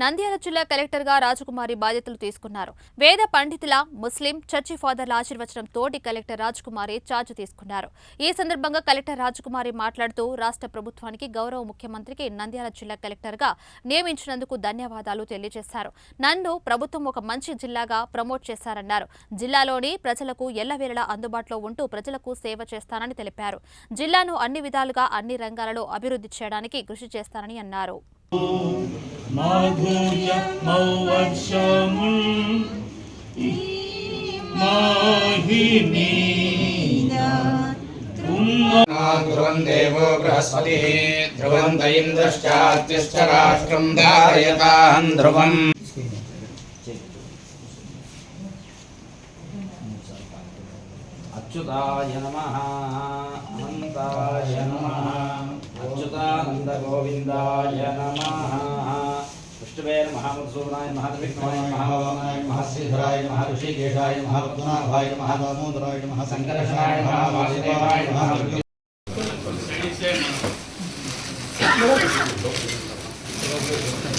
నంద్యాల జిల్లా కలెక్టర్గా రాజకుమారి బాధ్యతలు తీసుకున్నారు. వేద పండితుల ముస్లిం చర్చి ఫాదర్ల ఆశీర్వచనం తోటి కలెక్టర్ రాజకుమారి ఛార్జ్ తీసుకున్నారు. ఈ సందర్భంగా కలెక్టర్ రాజకుమారి మాట్లాడుతూ రాష్ట్ర ప్రభుత్వానికి గౌరవ ముఖ్యమంత్రికి నంద్యాల జిల్లా కలెక్టర్గా నియమించినందుకు ధన్యవాదాలు తెలియజేశారు. నన్ను ప్రభుత్వం ఒక మంచి జిల్లాగా ప్రమోట్ చేశారన్నారు. జిల్లాలోని ప్రజలకు ఎల్లవేళలా అందుబాటులో ఉంటూ ప్రజలకు సేవ చేస్తానని తెలిపారు. జిల్లాను అన్ని విధాలుగా అన్ని రంగాలలో అభివృద్ధి చేయడానికి కృషి చేస్తానని అన్నారు. మాధుర్య మౌవర్షముల్ మాహిని ధ్రువం దేవో బృహస్పతి. ధ్రువం ఇంద్రశ్చాత్యశ్చ రాష్ట్రం ధారయతాం ధ్రువం. అచ్యుతాయ నమ. అనంతాయ నమ. అచ్యుతానంద विष्णुवे नमः मधुसूदनाय नमः विष्णुवाय नमः वामनाय नमः श्रीधराय नमः ऋषिकेशाय नमः रत्नाभाय नमः दामोदराय नमः शङ्करेशाय नमः वासुदेवाय नमः Thank you.